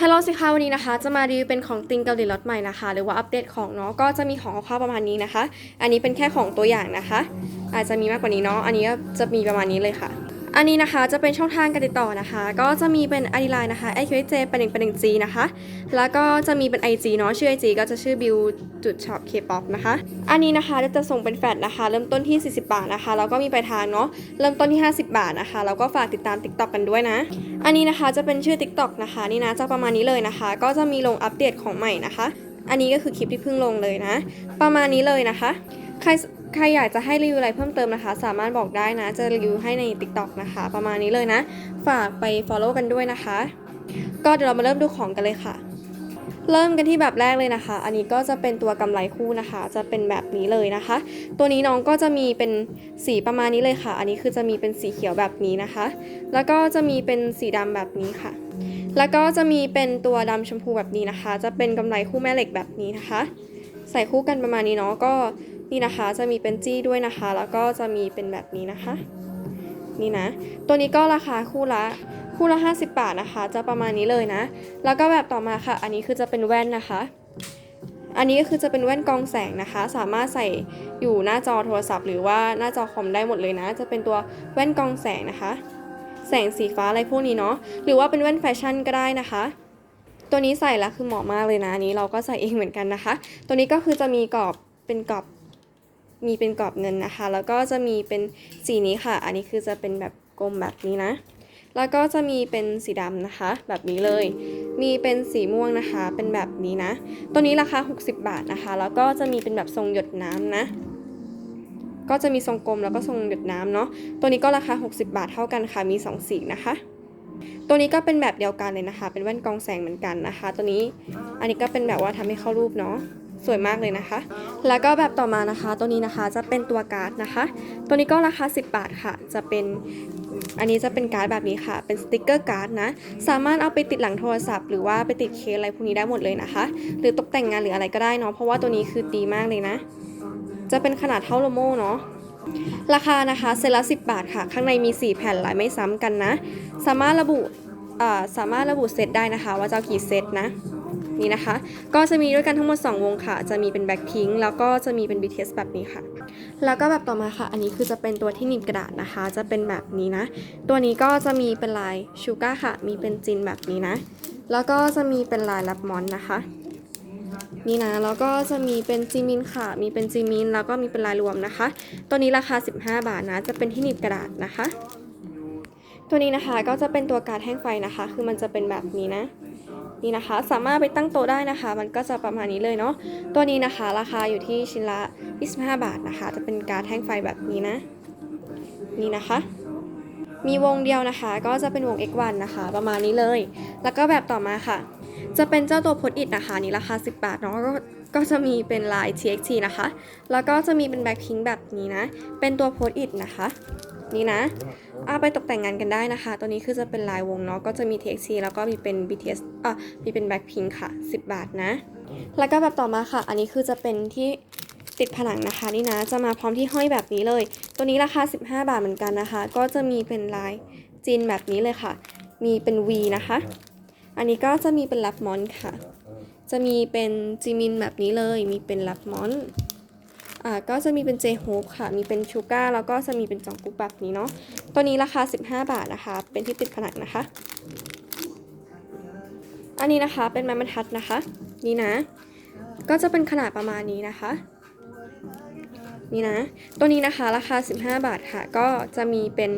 ฮัลโหลสิคะวันนี้นะคะ จะมารีวิวเป็นของติงเกาหลีล็อตใหม่นะคะ หรือว่าอัปเดตของเนาะก็จะมีของคร่าวๆประมาณนี้นะคะ อันนี้เป็นแค่ของตัวอย่างนะคะ อาจจะมีมากกว่านี้เนาะอันนี้ก็จะมีประมาณนี้เลยค่ะ อันนี้นะคะจะเป็นช่องทางการติดต่อนะคะ ก็จะมีเป็นไอดีไลน์นะคะ i q j เป็นหนึ่งเป็นหนึ่ง G นะคะ แล้วก็จะมีเป็น IG เนาะชื่อ IG ก็จะชื่อ build จุด shop K-pop นะคะ อันนี้นะคะจะส่งเป็นแฟลตนะคะ เริ่มต้นที่ 40 บาทนะคะ แล้วก็มีปลายทางเนาะเริ่มต้นที่ 50 บาทนะคะ แล้วก็ฝากติดตาม TikTok กันด้วยนะ อันนี้นะคะจะเป็นชื่อ TikTok นะคะนี่นะจะประมาณนี้เลยนะคะ ก็จะมีลงอัปเดตของใหม่นะคะ อันนี้ก็คือคลิปที่เพิ่งลงเลยนะ ประมาณนี้เลยนะคะ ใคร ใครอยากจะให้รีวิวอะไรเพิ่มเติมนะคะ สามารถบอกได้นะ จะรีวิวให้ใน TikTok นะคะ ประมาณนี้เลยนะ ฝากไป follow กันด้วยนะคะ ก็เดี๋ยวเรามาเริ่มดูของกันเลยค่ะ เริ่มกันที่แบบแรกเลยนะคะ อันนี้ก็จะเป็นตัวกำไรคู่นะคะ จะเป็นแบบนี้เลยนะคะ ตัวนี้น้องก็จะมีเป็นสีประมาณนี้เลยค่ะ อันนี้คือจะมีเป็นสีเขียวแบบนี้นะคะ แล้วก็จะมีเป็นสีดำแบบนี้ค่ะ แล้วก็จะมีเป็นตัวดำชมพูแบบนี้นะคะ จะเป็นกำไรคู่แม่เหล็กแบบนี้นะคะ ใส่คู่กันประมาณนี้เนาะ ก็ นี่นะคะจะมีเป็นจี้ด้วยนะคะ แล้วก็จะมีเป็นแบบนี้นะคะ นี่นะ ตัวนี้ก็ราคาคู่ละคู่ละ 50 บาทนะคะ จะประมาณนี้เลยนะ แล้วก็แบบต่อมาค่ะ อันนี้คือจะเป็นแว่นนะคะ อันนี้ก็คือจะเป็นแว่นกองแสงนะคะ สามารถใส่อยู่หน้าจอโทรศัพท์ หรือว่าหน้าจอคอมได้หมดเลยนะ จะเป็นตัวแว่นกองแสงนะคะ แสงสีฟ้าอะไรพวกนี้เนาะ หรือว่าเป็นแว่นแฟชั่นก็ได้นะคะตัวนี้ใส่แล้วคือเหมาะมากเลยนะนี้เราก็ใส่เองเหมือนกันนะคะ ตัวนี้ก็คือจะมีกรอบเป็นกรอบ มีเป็นกรอบเงินนะคะ แล้วก็จะมีเป็นสีนี้ค่ะ อันนี้คือจะเป็นแบบกลมแบบนี้นะ แล้วก็จะมีเป็นสีดำนะคะ แบบนี้เลย มีเป็นสีม่วงนะคะ เป็นแบบนี้นะ ตัวนี้ราคา 60 บาทนะคะ แล้วก็จะมีเป็นแบบทรงหยดน้ำนะก็จะมีทรงกลมแล้วก็ทรงหยดน้ำเนาะ ตัวนี้ก็ราคา 60 บาทเท่ากันค่ะ มี 2 สีนะคะ ตัวนี้ก็เป็นแบบเดียวกันเลยนะคะ เป็นแว่นกองแสงเหมือนกันนะคะ ตัวนี้ อันนี้ก็เป็นแบบว่าทำให้เข้ารูปเนาะ สวยมากเลยนะคะ แล้วก็แบบต่อมานะคะ ตัวนี้นะคะจะเป็นตัวการ์ดนะคะ ตัวนี้ก็ราคา 10 บาทค่ะ จะเป็นอันนี้จะเป็นการ์ดแบบนี้ค่ะ เป็นสติกเกอร์การ์ดนะ สามารถเอาไปติดหลังโทรศัพท์ หรือว่าไปติดเคสอะไรพวกนี้ได้หมดเลยนะคะ หรือตกแต่งงานหรืออะไรก็ได้เนาะ เพราะว่าตัวนี้คือดีมากเลยนะ จะเป็นขนาดเท่าโลโม่เนาะ ราคานะคะเซตละ10 บาทค่ะ ข้างในมี 4 แผ่นลายไม่ซ้ำกันนะ สามารถระบุสามารถระบุเซตได้นะคะ ว่าจะกี่เซตนะ นี่นะคะ ก็จะมีด้วยกันทั้งหมด 2 วงค่ะ จะมีเป็นแบ็คพิงแล้วก็จะมีเป็น BTS แบบนี้ค่ะ แล้วก็แบบต่อมาค่ะ อันนี้คือจะเป็นตัวที่หนีบกระดาษนะคะ จะเป็นแบบนี้นะ ตัวนี้ก็จะมีเป็นลายชูก้าค่ะ มีเป็นจินแบบนี้นะ แล้วก็จะมีเป็นลายลับมอนนะคะนี่นะแล้วก็จะมีเป็นจีมินค่ะ มีเป็นจีมินแล้วก็มีเป็นลายรวมนะคะ ตัวนี้ราคา 15 บาทนะ จะเป็นที่หนีบกระดาษนะคะ ตัวนี้นะคะก็จะเป็นตัวการดแท่งไฟนะคะ คือมันจะเป็นแบบนี้นะ นี่นะคะ สามารถไปตั้งโต๊ะได้นะคะ มันก็จะประมาณนี้เลยเนาะตัวนี้นะคะ ราคาอยู่ที่ชิ้นละ 25 บาทนะคะ จะเป็นการแท่งไฟแบบนี้นะ นี่นะคะ มีวงเดียวนะคะ ก็จะเป็นวง X1 นะคะ ประมาณนี้เลย แล้วก็แบบต่อมาค่ะ จะเป็นเจ้าตัวพดอิดนะคะนี่ราคา 10 บาทเนาะก็ก็จะมีเป็นลาย TXT นะคะ แล้วก็จะมีเป็นแบ็คพิงแบบนี้นะ เป็นตัวโพสอิดนะคะ นี่นะ เอาไปตกแต่งงานกันได้นะคะ ตัวนี้คือจะเป็นลายวงเนาะ ก็จะมี TXT แล้วก็มีเป็น BTS อะมีเป็นแบ็คพิงค่ะ 10 บาทนะ แล้วก็แบบต่อมาค่ะ อันนี้คือจะเป็นที่ติดผนังนะคะนี่นะ จะมาพร้อมที่ห้อยแบบนี้เลย ตัวนี้ราคา 15 บาทเหมือนกันนะคะ ก็จะมีเป็นลายจีนแบบนี้เลยค่ะ มีเป็น V นะคะ อันนี้ก็จะมีเป็นลับมอนค่ะ จะมีเป็นจีมินแบบนี้เลย มีเป็นลับมอน อ่าก็จะมีเป็นเจโฮปค่ะ มีเป็นชูการ์แล้วก็จะมีเป็นจองกุ๊กแบบนี้เนาะ ตัวนี้ราคา 15 บาทนะคะ เป็นที่ติดผนังนะคะ อันนี้นะคะเป็นไม้บรรทัดนะคะ นี่นะ ก็จะเป็นขนาดประมาณนี้นะคะ นี่นะ ตัวนี้นะคะราคา 15 บาทค่ะ ก็จะมีเป็น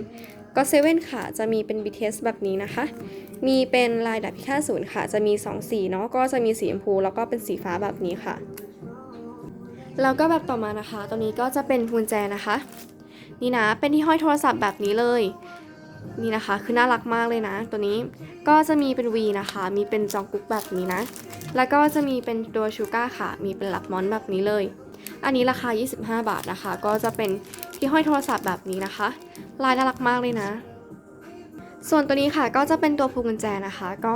ก็เซเว่นค่ะ จะมีเป็น BTS แบบนี้นะคะ มีเป็นลายดับพิฆาตศูนย์ค่ะ จะมี 2 สีเนาะ ก็จะมีสีชมพูแล้วก็เป็นสีฟ้าแบบนี้ค่ะ แล้วก็แบบต่อมานะคะตัวนี้ก็จะเป็นกุญแจนะคะ นี่นะ เป็นที่ห้อยโทรศัพท์แบบนี้เลย นี่นะคะ คือน่ารักมากเลยนะ ตัวนี้ ก็จะมีเป็น V นะคะ มีเป็นจองกุ๊กแบบนี้นะ แล้วก็จะมีเป็นตัวชูก้าค่ะ มีเป็นหลับมอนแบบนี้เลย อันนี้ราคา 25 บาทนะคะ ก็จะเป็นที่ห้อยโทรศัพท์แบบนี้นะคะ ลายน่ารักมากเลยนะ ส่วนตัวนี้ค่ะก็จะเป็นตัวพวงกุญแจนะคะ ก็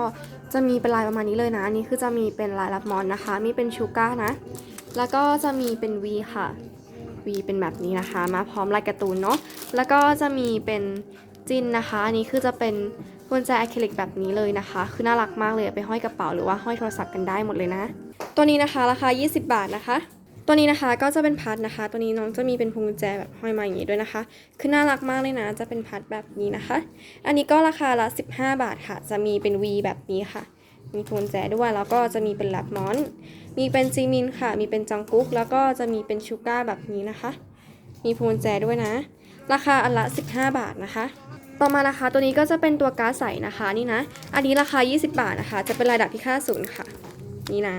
จะมีเป็นลายประมาณนี้เลยนะ อันนี้คือจะมีเป็นลายลับมอนนะคะ มีเป็นชูก้านะ แล้วก็จะมีเป็น V ค่ะ V เป็นแบบนี้นะคะ มาพร้อมลายการ์ตูนเนาะ แล้วก็จะมีเป็นจินนะคะ อันนี้คือจะเป็นพวงกุญแจอะคริลิกแบบนี้เลยนะคะ คือน่ารักมากเลยไปห้อยกระเป๋าหรือว่าห้อยโทรศัพท์กันได้หมดเลยนะ ตัวนี้นะคะราคา 20 บาทนะคะ ตัวนี้นะคะก็จะเป็นพัดนะคะ ตัวนี้น้องจะมีเป็นพวงกุญแจแบบห้อยมาอย่างนี้ด้วยนะคะ คือน่ารักมากเลยนะ จะเป็นพัดแบบนี้นะคะ อันนี้ก็ราคาละ 15 บาทค่ะ จะมีเป็น V แบบนี้ค่ะ มีพวงกุญแจด้วยแล้วก็จะมีเป็นแลบมอน มีเป็นจีมินค่ะ มีเป็นจังกุ๊กแล้วก็จะมีเป็นชูก้าแบบนี้นะคะ มีพวงกุญแจด้วยนะ ราคาอันละ 15 บาทนะคะ ต่อมานะคะตัวนี้ก็จะเป็นตัวการ์ดใสนะคะนี่นะ อันนี้ราคา 20 บาทนะคะ จะเป็นลายดาบพิฆาตศูนย์ค่ะ นี่นะ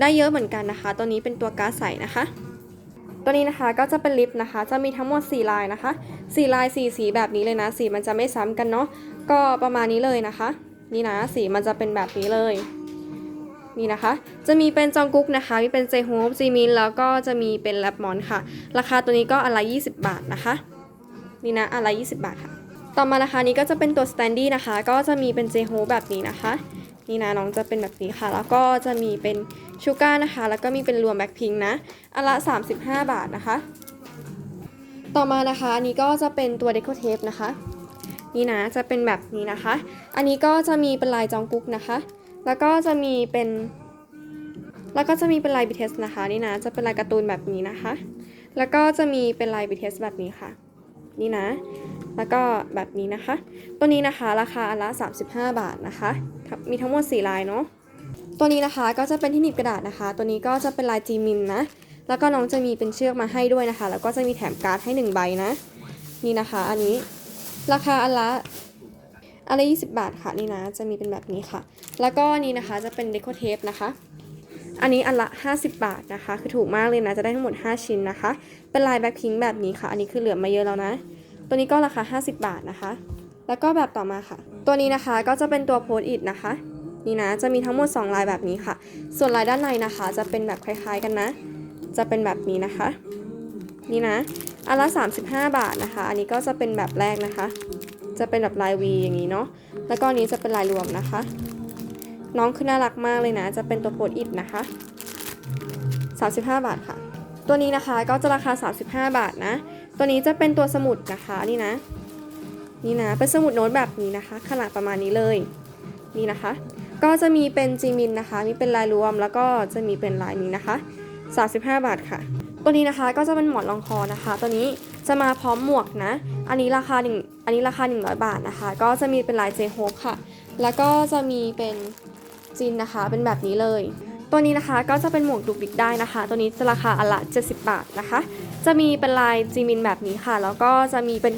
ได้เยอะเหมือนกันนะคะ ตัวนี้เป็นตัวการ์ดใสนะคะตัวนี้นะคะก็จะเป็นลิปนะคะ จะมีทั้งหมด 4 ลายนะคะ 4 ลาย 4 สีแบบนี้เลยนะ สีมันจะไม่ซ้ำกันเนาะ ก็ประมาณนี้เลยนะคะ นี่นะสีมันจะเป็นแบบนี้เลยนี่นะคะ จะมีเป็นจองกุ๊กนะคะ มีเป็นเจโฮปจีมิน แล้วก็จะมีเป็นแลบมอนค่ะ ราคาตัวนี้ก็อันละ20 บาทนะคะ นี่นะอันละ20 บาทค่ะ ต่อมานะคะนี้ก็จะเป็นตัวสแตนดี้นะคะ ก็จะมีเป็นเจโฮแบบนี้นะคะ นี่นะน้องจะเป็นแบบนี้ค่ะ แล้วก็จะมีเป็นชูก้านะคะ แล้วก็มีเป็นรวมแบ็คพิงนะอันละ 35 บาทนะคะ ต่อมานะคะอันนี้ก็จะเป็นตัวเด c o เทปนะคะ นี่นะจะเป็นแบบนี้นะคะ อันนี้ก็จะมีเป็นลายจองกุ๊กนะคะ แล้วก็จะมีเป็น แล้วก็จะมีเป็นลายบีเทสนะคะนี่นะจะเป็นลายการ์ตูนแบบนี้นะคะ แล้วก็จะมีเป็นลายบีเทสแบบนี้ค่ะ นี่นะ แล้วก็แบบนี้นะคะ ตัวนี้นะคะราคาอันละ 35 บาทนะคะ มีทั้งหมด 4 ลายเนาะ ตัวนี้นะคะก็จะเป็นที่หนีบกระดาษนะคะ ตัวนี้ก็จะเป็นลายจีมินนะ แล้วก็น้องจะมีเป็นเชือกมาให้ด้วยนะคะ แล้วก็จะมีแถมการ์ดให้ 1 ใบนะ นี่นะคะ อันนี้ ราคาอันละอันละ20 บาทค่ะนี่นะ จะมีเป็นแบบนี้ค่ะ แล้วก็นี้นะคะจะเป็นเดโคเทปนะคะ อันนี้อันละ 50 บาทนะคะ คือถูกมากเลยนะ จะได้ทั้งหมด 5 ชิ้นนะคะ เป็นลายแบ็คพิงแบบนี้ค่ะ อันนี้คือเหลือมาเยอะแล้วนะ ตัวนี้ก็ราคา 50 บาทนะคะ แล้วก็แบบต่อมาค่ะ ตัวนี้นะคะก็จะเป็นตัวโพสต์อิทนะคะ นี่นะ จะมีทั้งหมด 2 ลายแบบนี้ค่ะ ส่วนลายด้านในนะคะ จะเป็นแบบคล้าย ๆกันนะ จะเป็นแบบนี้นะคะ นี่นะอันละ 35 บาทนะคะ อันนี้ก็จะเป็นแบบแรกนะคะ จะเป็นแบบลาย V อย่างนี้เนาะ แล้วก็อันนี้จะเป็นลายรวมนะคะ น้องคือน่ารักมากเลยนะ จะเป็นตัวโพสอิทนะคะ 35 บาทค่ะ ตัวนี้นะคะก็จะราคา 35 บาทนะ ตัวนี้จะเป็นตัวสมุดนะคะนี่นะ นี่นะ เป็นสมุดโน้ตแบบนี้นะคะ ขนาดประมาณนี้เลย นี่นะคะ ก็จะมีเป็นจีมินนะคะ มีเป็นลายรวม แล้วก็จะมีเป็นลายนี้นะคะ 35 บาทค่ะ ตัวนี้นะคะก็จะเป็นหมอนรองคอนะคะ ตัวนี้จะมาพร้อมหมวกนะ อันนี้ราคาหนึ่งอันนี้ราคา 100 บาทนะคะ ก็จะมีเป็นลายเจโฮปค่ะ แล้วก็จะมีเป็นจินนะคะ เป็นแบบนี้เลย ตัวนี้นะคะก็จะเป็นหมวกดุกดิกได้นะคะ ตัวนี้จะราคาอันละ 70 บาทนะคะ จะมีเป็นลายจีมินแบบนี้ค่ะ แล้วก็จะมีเป็น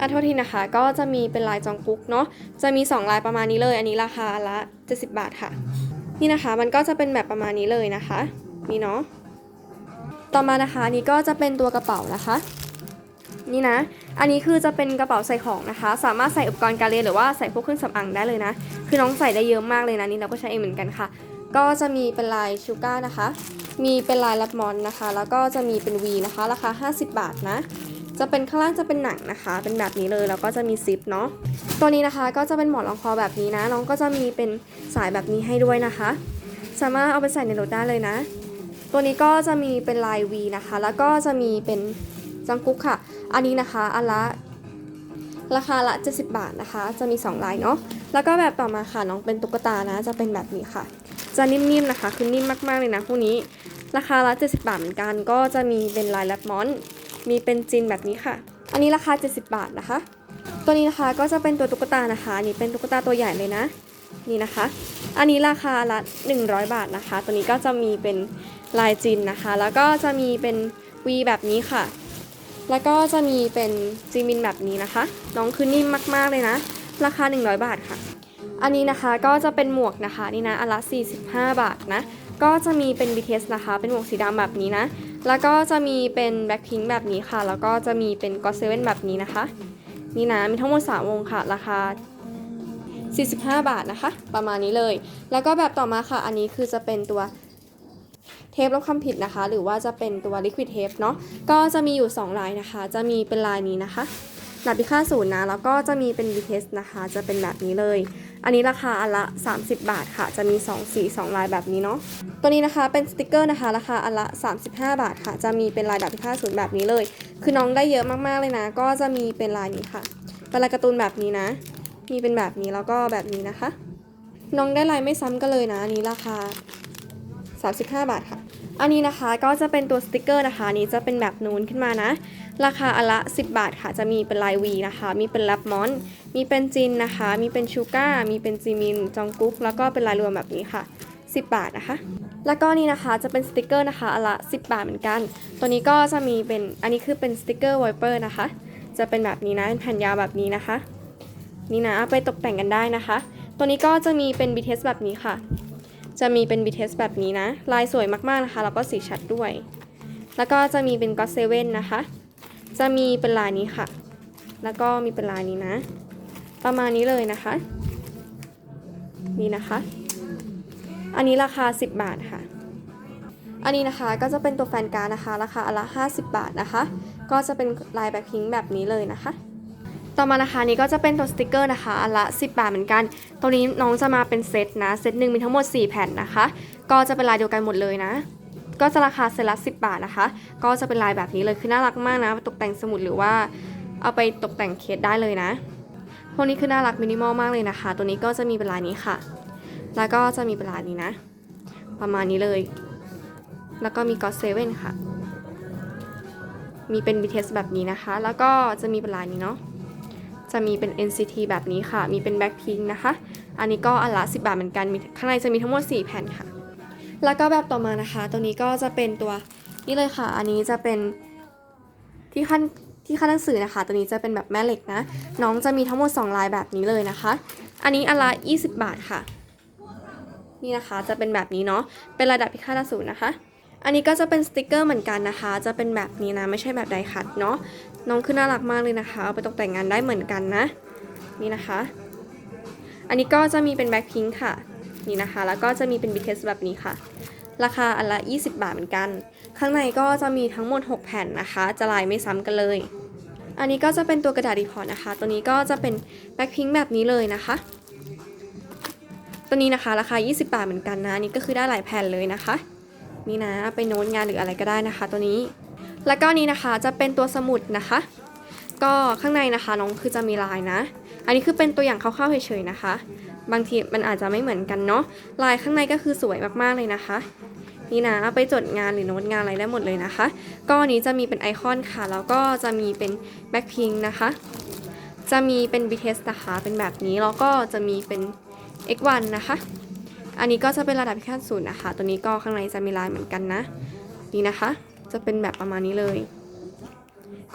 อันโทษทีนะคะ ก็จะมีเป็นลายจองกุ๊กเนาะ จะมี 2 ลายประมาณนี้เลย อันนี้ราคาละ 70 บาทค่ะ นี่นะคะ มันก็จะเป็นแบบประมาณนี้เลยนะคะ นี่เนาะ ต่อมานะคะอันนี้ก็จะเป็นตัวกระเป๋านะคะ นี่นะ อันนี้คือจะเป็นกระเป๋าใส่ของนะคะ สามารถใส่อุปกรณ์การเรียนหรือว่าใส่พวกเครื่องสำอางได้เลยนะ คือน้องใส่ได้เยอะมากเลยนะนี่เราก็ใช้เองเหมือนกันค่ะ ก็จะมีเป็นลายชูก้านะคะ มีเป็นลายลัดมอนนะคะ แล้วก็จะมีเป็น V นะคะ ราคา 50 บาทนะจะเป็นข้างล่างจะเป็นหนังนะคะ เป็นแบบนี้เลยแล้วก็จะมีซิปเนาะตัวนี้นะคะก็จะเป็นหมอนรองคอแบบนี้นะ น้องก็จะมีเป็นสายแบบนี้ให้ด้วยนะคะ สามารถเอาไปใส่ในรถได้เลยนะ ตัวนี้ก็จะมีเป็นลาย V นะคะ แล้วก็จะมีเป็นจังกุ๊กค่ะ อันนี้นะคะอันละราคาละ 70 บาทนะคะ จะมี 2 ลายเนาะ แล้วก็แบบต่อมาค่ะน้องเป็นตุ๊กตานะ จะเป็นแบบนี้ค่ะ จะนิ่มๆนะคะ คือนิ่มมากๆเลยนะพวกนี้ ราคาละ 70 บาทเหมือนกัน ก็จะมีเป็นลายแรปมอน มีเป็นจินแบบนี้ค่ะ อันนี้ราคา 70 บาทนะคะ ตัวนี้นะคะก็จะเป็นตัวตุ๊กตานะคะนนี้เป็นตุ๊กตาตัวใหญ่เลยนะ นี่นะคะ อันนี้ราคาละ 100 บาทนะคะ ตัวนี้ก็จะมีเป็น ลายจินนะคะ แล้วก็จะมีเป็นวีแบบนี้ค่ะ แล้วก็จะมีเป็นจีมินแบบนี้นะคะ น้องคือนิ่มมากๆเลยนะ ราคา 100 บาทค่ะ อันนี้นะคะก็จะเป็นหมวกนะคะนี่นะอันละ 45 บาทนะ ก็จะมีเป็น BTS นะคะ เป็นหมวกสีดำแบบนี้นะ แล้วก็จะมีเป็นแบ็คพิงแบบนี้ค่ะ แล้วก็จะมีเป็นก็เซเว่นแบบนี้นะคะ นี่นะ มีทั้งหมด3วงค่ะ ราคา45 บาทนะคะ ประมาณนี้เลย แล้วก็แบบต่อมาค่ะ อันนี้คือจะเป็นตัว เทปลบคำผิดนะคะ หรือว่าจะเป็นตัว liquid tape เนาะก็จะมีอยู่ 2 ลายนะคะ จะมีเป็นลายนี้นะคะดาบพิฆาตศูนย์นะแล้วก็จะมีเป็น VTS นะคะ จะเป็นแบบนี้เลย อันนี้ราคาอันละ 30 บาทค่ะ จะมี 2 สี 2 ลายแบบนี้เนาะตัวนี้นะคะเป็นสติกเกอร์นะคะ ราคาอันละ 35 บาทค่ะ จะมีเป็นลายดาบพิฆาตศูนย์แบบนี้เลย คือน้องได้เยอะมากๆเลยนะ ก็จะมีเป็นลายนี้ค่ะเป็นลายการ์ตูนแบบนี้นะ มีเป็นแบบนี้แล้วก็แบบนี้นะคะ น้องได้ลายไม่ซ้ำกันเลยนะอันนี้ราคา 35 บาทค่ะ อันนี้นะคะก็จะเป็นตัวสติกเกอร์นะคะนี้จะเป็นแบบนูนขึ้นมานะ ราคาอนละ 10 บาทค่ะ จะมีเป็นลายวีนะคะ มีเป็นแรปมอน มีเป็นจินนะคะ มีเป็นชูก้ามีเป็นจีมิน จองกุ๊ก แล้วก็เป็นลายรวมแบบนี้ค่ะ 10 บาทนะคะ แล้วก็นี่นะคะจะเป็นสติกเกอร์นะคะอนละ 10 บาทเหมือนกัน ตัวนี้ก็จะมีเป็น อันนี้คือเป็นสติกเกอร์ไวเปอร์นะคะ จะเป็นแบบนี้นะ เป็นแผ่นยาวแบบนี้นะคะ นี่นะ ไปตกแต่งกันได้นะคะ ตัวนี้ก็จะมีเป็น BTS แบบนี้ค่ะ จะมีเป็น BTS แบบนี้นะ ลายสวยมากๆนะคะ แล้วก็สีชัดด้วย แล้วก็จะมีเป็น God Seven นะคะ จะมีเป็นลายนี้ค่ะ แล้วก็มีเป็นลายนี้นะ ประมาณนี้เลยนะคะ นี่นะคะ อันนี้ราคา 10 บาทค่ะ อันนี้นะคะก็จะเป็นตัวแฟนการนะคะ ราคาอนละ 50 บาทนะคะ ก็จะเป็นลายแบบพิงค์แบบนี้เลยนะคะ ต่อมานะคะนี้ก็จะเป็นตัวสติกเกอร์นะคะอันละ 10 บาทเหมือนกัน ตัวนี้น้องจะมาเป็นเซตนะ เซตหนึ่งมีทั้งหมด 4 แผ่นนะคะ ก็จะเป็นลายเดียวกันหมดเลยนะ ก็จะราคาเซตละ 10 บาทนะคะ ก็จะเป็นลายแบบนี้เลย คือน่ารักมากนะ ตกแต่งสมุดหรือว่าเอาไปตกแต่งเคสได้เลยนะ พวกนี้คือน่ารักมินิมอลมากเลยนะคะ ตัวนี้ก็จะมีเป็นลายนี้ค่ะ แล้วก็จะมีเป็นลายนี้นะ ประมาณนี้เลย แล้วก็มีก็เซเว่นค่ะ มีเป็น BTS แบบนี้นะคะ แล้วก็จะมีเป็นลายนี้เนาะ จะมีเป็น NCT แบบนี้ค่ะ มีเป็น Blackpink นะคะ อันนี้ก็อันละ 10 บาทเหมือนกัน มีข้างในจะมีทั้งหมด 4 แผ่นค่ะ แล้วก็แบบต่อมานะคะ ตัวนี้ก็จะเป็นตัวนี่เลยค่ะ อันนี้จะเป็นที่ขั้นที่ขั้นหนังสือนะคะ ตัวนี้จะเป็นแบบแม่เหล็กนะ น้องจะมีทั้งหมด 2 ลายแบบนี้เลยนะคะ อันนี้อันละ 20 บาทค่ะ นี่นะคะ จะเป็นแบบนี้เนาะ เป็นระดับพิฆาตอสูรนะคะอันนี้ก็จะเป็นสติกเกอร์เหมือนกันนะคะ จะเป็นแบบนี้นะ ไม่ใช่แบบไดคัตเนาะ น้องคือน่ารักมากเลยนะคะเอาไปตกแต่งงานได้เหมือนกันนะ นี่นะคะ อันนี้ก็จะมีเป็นแบ็คพิงค์ค่ะ นี่นะคะ แล้วก็จะมีเป็นบิเทสแบบนี้ค่ะ ราคาอันละ 20 บาทเหมือนกัน ข้างในก็จะมีทั้งหมด 6 แผ่นนะคะ จะลายไม่ซ้ำกันเลย อันนี้ก็จะเป็นตัวกระดาษรีพอร์ตนะคะ ตัวนี้ก็จะเป็นแบ็คพิงค์แบบนี้เลยนะคะตัวนี้นะคะราคา 20 บาทเหมือนกันนะนี่ก็คือได้หลายแผ่นเลยนะคะ นี่นะไปโน้ตงานหรืออะไรก็ได้นะคะ ตัวนี้ แล้วก็นี้นะคะจะเป็นตัวสมุดนะคะ ก็ข้างในนะคะน้องคือจะมีลายนะ อันนี้คือเป็นตัวอย่างคร่าวๆเฉยๆนะคะ บางทีมันอาจจะไม่เหมือนกันเนาะลายข้างในก็คือสวยมากๆเลยนะคะ นี่นะเอาไปจดงานหรือโน้ตงานอะไรได้หมดเลยนะคะ ก็อันนี้จะมีเป็นไอคอนค่ะ แล้วก็จะมีเป็นแบ็คพิงนะคะ จะมีเป็น BTS นะคะเป็นแบบนี้แล้วก็จะมีเป็น X1 นะคะ อันนี้ก็จะเป็นระดับพิฆาตศูนย์นะคะ ตัวนี้ก็ข้างในจะมีลายเหมือนกันนะ นี่นะคะ จะเป็นแบบประมาณนี้เลย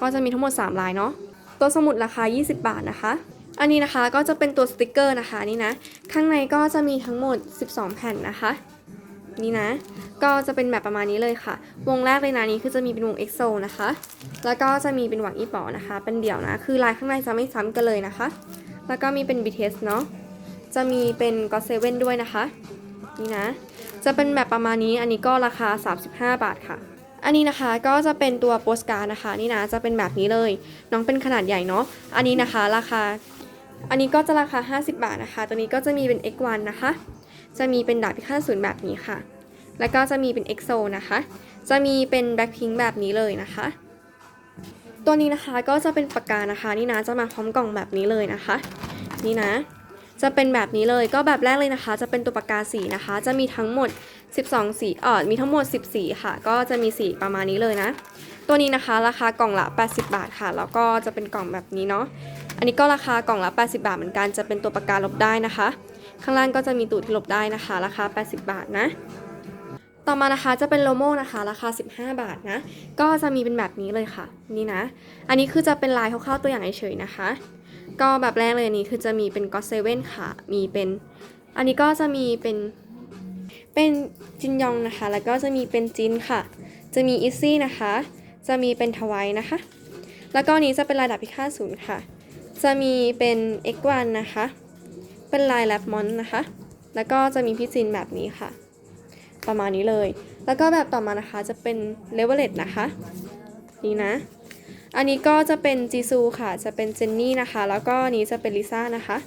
ก็จะมีทั้งหมด 3 ลายเนาะ ตัวสมุดราคา 20 บาทนะคะ อันนี้นะคะก็จะเป็นตัวสติกเกอร์นะคะนี่นะ ข้างในก็จะมีทั้งหมด 12 แผ่นนะคะ นี่นะ ก็จะเป็นแบบประมาณนี้เลยค่ะ วงแรกเลยนะนี้คือจะมีเป็นวง EXO นะคะ แล้วก็จะมีเป็นหวังอีป๋อนะคะ เป็นเดี่ยวนะ คือลายข้างในจะไม่ซ้ำกันเลยนะคะ แล้วก็มีเป็น BTS เนาะ จะมีเป็น God Seven ด้วยนะคะ นี่นะ จะเป็นแบบประมาณนี้ อันนี้ก็ราคา 35 บาทค่ะ อันนี้นะคะก็จะเป็นตัวโปสการ์ดนะคะนี่นะจะเป็นแบบนี้เลย น้องเป็นขนาดใหญ่เนาะอันนี้นะคะราคา อันนี้ก็จะราคา 50 บาทนะคะ ตัวนี้ก็จะมีเป็น X1 นะคะ จะมีเป็นดาบพิฆาตศูนย์แบบนี้ค่ะ แล้วก็จะมีเป็น EXO นะคะ จะมีเป็น Blackpink แบบนี้เลยนะคะ ตัวนี้นะคะก็จะเป็นปากกานะคะนี่นะจะมาพร้อมกล่องแบบนี้เลยนะคะ นี่นะ จะเป็นแบบนี้เลยก็แบบแรกเลยนะคะ จะเป็นตัวปากกาสีนะคะ จะมีทั้งหมด 12 สีเออมีทั้งหมด 10 สีค่ะ ก็จะมีสีประมาณนี้เลยนะ ตัวนี้นะคะราคากล่องละ 80 บาทค่ะ แล้วก็จะเป็นกล่องแบบนี้เนาะ อันนี้ก็ราคากล่องละ 80 บาทเหมือนกัน จะเป็นตัวปากกาลบได้นะคะ ข้างล่างก็จะมีตูดที่ลบได้นะคะ ราคา 80 บาทนะ ต่อมานะคะจะเป็นโลโม่นะคะ ราคา 15 บาทนะ ก็จะมีเป็นแบบนี้เลยค่ะ นี่นะ อันนี้คือจะเป็นลายคร่าวๆตัวอย่างเฉยๆนะคะ ก็แบบแรกเลยนี้คือจะมีเป็น God Seven ค่ะ มีเป็น อันนี้ก็จะมีเป็น เป็นจินยองนะคะ แล้วก็จะมีเป็นจินค่ะ จะมีอิซี่นะคะ จะมีเป็นทวายนะคะ แล้วก็นี้จะเป็นระดับพิฆาตศูนย์ค่ะ จะมีเป็น X1 นนะคะ เป็นลายแลบมอนนะคะ แล้วก็จะมีพี่จินแบบนี้ค่ะ ประมาณนี้เลย แล้วก็แบบต่อมานะคะจะเป็นเลเวลเลตนะคะ นี่นะ อันนี้ก็จะเป็นจีซูค่ะ จะเป็นเจนนี่นะคะ แล้วก็นนี้จะเป็นลิซ่านะคะ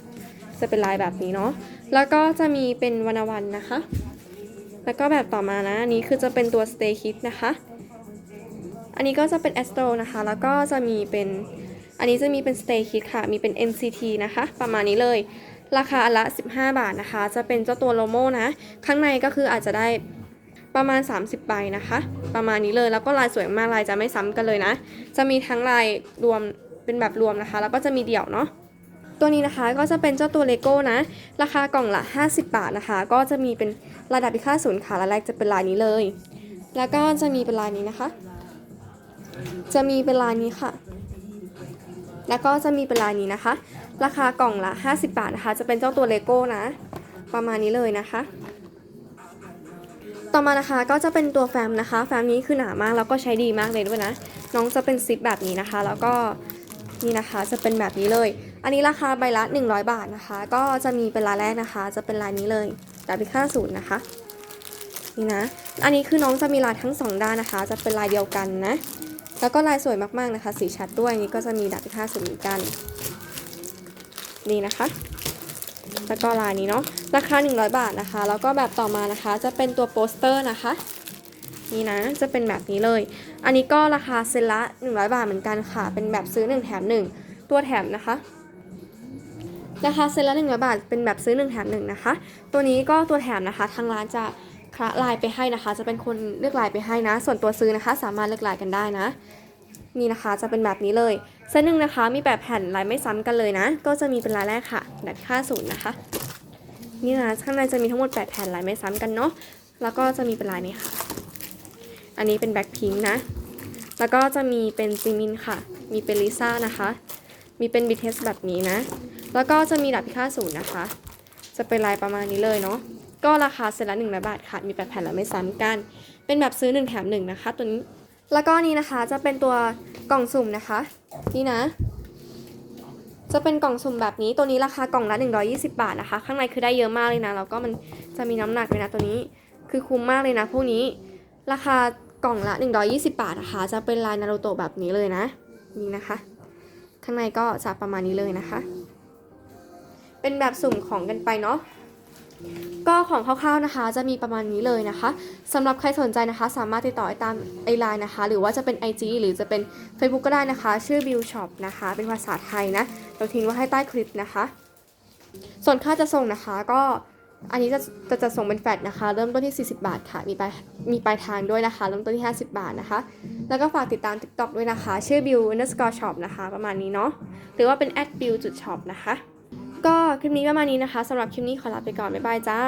จะเป็นลายแบบนี้เนาะ แล้วก็จะมีเป็นวรรณวันนะคะ แล้วก็แบบต่อมานะอันนี้คือจะเป็นตัว Stay Kid นะคะ อันนี้ก็จะเป็น Astro นะคะ แล้วก็จะมีเป็นอันนี้จะมีเป็น Stay Kit ค่ะ มีเป็น NCT นะคะ ประมาณนี้เลย ราคาละ 15 บาทนะคะ จะเป็นเจ้าตัวโลโมนะ ข้างในก็คืออาจจะได้ประมาณ 30 ใบนะคะ ประมาณนี้เลย แล้วก็ลายสวยมาก ลายจะไม่ซ้ำกันเลยนะ จะมีทั้งลายรวมเป็นแบบรวมนะคะ แล้วก็จะมีเดี่ยวเนาะ ตัวนี้นะคะก็จะเป็นเจ้าตัวเลโก้นะ ราคากล่องละ 50 บาทนะคะ ก็จะมีเป็นระดับพิฆาตศูนย์ค่ะลายแรกจะเป็นลายนี้เลย แล้วก็จะมีเป็นลายนี้นะคะ จะมีเป็นลายนี้ค่ะ แล้วก็จะมีเป็นลายนี้นะคะ ราคากล่องละ 50 บาทนะคะ จะเป็นเจ้าตัวเลโก้นะ ประมาณนี้เลยนะคะ ต่อมานะคะก็จะเป็นตัวแฟ้มนะคะ แฟ้มนี้คือหนามากแล้วก็ใช้ดีมากเลยด้วยนะ น้องจะเป็นซิปแบบนี้นะคะ แล้วก็นี่นะคะจะเป็นแบบนี้เลย อันนี้ราคาใบละ 100 บาทนะคะ ก็จะมีเป็นลายแรกนะคะ จะเป็นลายนี้เลยดาบิค่าศูนย์นะคะนี่นะ อันนี้คือน้องจะมีลายทั้งสองด้านนะคะ จะเป็นลายเดียวกันนะ แล้วก็ลายสวยมากๆนะคะ สีชัดด้วยนนี้ก็จะมีดาบิค่าศูนย์เหมือนกันนี่นะคะแล้วก็ลายนี้เนาะราคา 100 บาทนะคะ แล้วก็แบบต่อมานะคะ จะเป็นตัวโปสเตอร์นะคะนี่นะจะเป็นแบบนี้เลย อันนี้ก็ราคาเซนละ 100 บาทเหมือนกันค่ะ เป็นแบบซื้อ 1 แถม 1 ตัวแถมนะคะ ราคาเซนละ100บาทเป็นแบบซื้อ1แถม1นะคะ ตัวนี้ก็ตัวแถมนะคะทางร้านจะคละลายไปให้นะคะ จะเป็นคนเลือกลายไปให้นะ ส่วนตัวซื้อนะคะ สามารถเลือกลายกันได้นะนี่นะคะจะเป็นแบบนี้เลยเส้นหนึ่งนะคะ มีแบบแผ่นลายไม่ซ้ำกันเลยนะ ก็จะมีเป็นลายแรกค่ะแบบค่าศูนย์นะคะ นี่นะข้างในจะมีทั้งหมด 8 แผ่นลายไม่ซ้ำกันเนาะแล้วก็จะมีเป็นลายนี้ค่ะ อันนี้เป็นแบ็คพิงค์นะ แล้วก็จะมีเป็นจิมินค่ะ มีเป็นลิซ่านะคะ มีเป็นบีเทสแบบนี้นะ แล้วก็จะมีดับพิฆาตศูนย์นะคะ จะเป็นลายประมาณนี้เลยเนาะ ก็ราคาเซตละหนึ่งร้อยบาทค่ะ มีแปดแผ่นแล้วไม่ซ้ำกัน เป็นแบบซื้อหนึ่งแถมหนึ่งนะคะ ตัวนี้ แล้วก็นี้นะคะจะเป็นตัวกล่องสุ่มนะคะ นี่นะ จะเป็นกล่องสุ่มแบบนี้ ตัวนี้ราคากล่องละ 120 บาทนะคะ ข้างในคือได้เยอะมากเลยนะ แล้วก็มันจะมีน้ำหนักเลยนะตัวนี้ คือคุ้มมากเลยนะพวกนี้ ราคากล่องละ 120 บาทนะคะ จะเป็นลายนารูโตะแบบนี้เลยนะ นี่นะคะ ข้างในก็จะประมาณนี้เลยนะคะ เป็นแบบสุ่มของกันไปเนาะก็ของคร่าวๆนะคะ จะมีประมาณนี้เลยนะคะสำหรับใครสนใจนะคะ สามารถติดต่อได้ตามไอไลน์นะคะ หรือว่าจะเป็น IG หรือจะเป็น Facebook ก็ได้นะคะ ชื่อ Bill Shop นะคะ เป็นภาษาไทยนะ เราทิ้งไว้ให้ใต้คลิปนะคะ ส่วนค่าจะส่งนะคะก็อันนี้จะจะจะส่งเป็นแฟลตนะคะ เริ่มต้นที่ 40 บาทค่ะ มีปลายมีปลายทางด้วยนะคะ เริ่มต้นที่ 50 บาทนะคะ แล้วก็ฝากติดตาม TikTok ด้วยนะคะ ชื่อ Bill underscore shop นะคะ ประมาณนี้เนาะหรือว่าเป็น at bill จุด shop นะคะ ก็คลิปนี้ประมาณนี้นะคะสำหรับคลิปนี้ขอลาไปก่อน บ๊ายบายจ้า